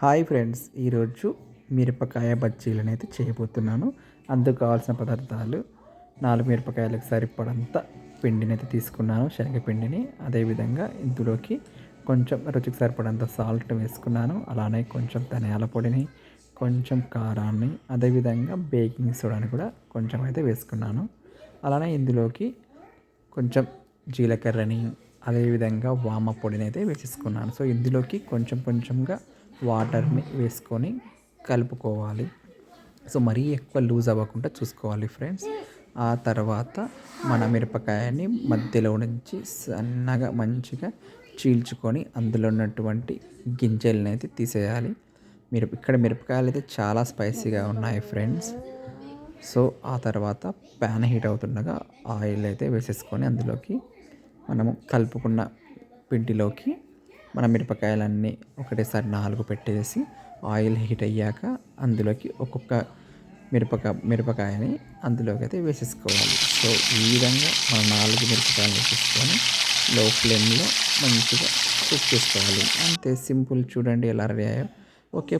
Hi friends ఈరోజు మిరపకాయ బజ్జీలను అయితే చేయబోతున్నాను. అందుకు కావాల్సిన పదార్థాలు నాలుగు మిరపకాయలకు సరిపడంత పిండిని అయితే తీసుకున్నాను శనగపిండిని అదేవిధంగా ఇందులోకి కొంచెం రుచికి సరిపడంత సాల్ట్ వేసుకున్నాను అలానే కొంచెం ధనియాల పొడిని కొంచెం కారాన్ని అదేవిధంగా బేకింగ్ సోడాని కూడా కొంచెం అయితే వేసుకున్నాను. అలానే ఇందులోకి కొంచెం జీలకర్రని అదేవిధంగా వామ పొడిని అయితే వేసేసుకున్నాను. సో ఇందులోకి కొంచెం కొంచెంగా వాటర్ని వేసుకొని కలుపుకోవాలి. సో మరీ ఎక్కువ లూజ్ అవ్వకుండా చూసుకోవాలి ఫ్రెండ్స్. ఆ తర్వాత మన మిరపకాయని మధ్యలో నుంచి సన్నగా మంచిగా చీల్చుకొని అందులో ఉన్నటువంటి గింజలను అయితే తీసేయాలి. మీరు ఇక్కడ మిరపకాయలు అయితే చాలా స్పైసీగా ఉన్నాయి ఫ్రెండ్స్. సో ఆ తర్వాత ప్యాన్ హీట్ అవుతుండగా ఆయిల్ అయితే వేసేసుకొని అందులోకి మనము కలుపుకున్న పిండిలోకి మన మిరపకాయలన్నీ ఒకటేసారి నాలుగు పెట్టేసి ఆయిల్ హీట్ అయ్యాక అందులోకి ఒక్కొక్క మిరపకాయ మిరపకాయని అందులోకి అయితే వేసేసుకోవాలి. సో ఈ విధంగా మనం నాలుగు మిరపకాయలు వేసేసుకొని లో ఫ్లేమ్లో మంచిగా కుక్ చేసుకోవాలి. అంతే సింపుల్ చూడండి ఎలా రెడీ అయ్యాయో. ఓకే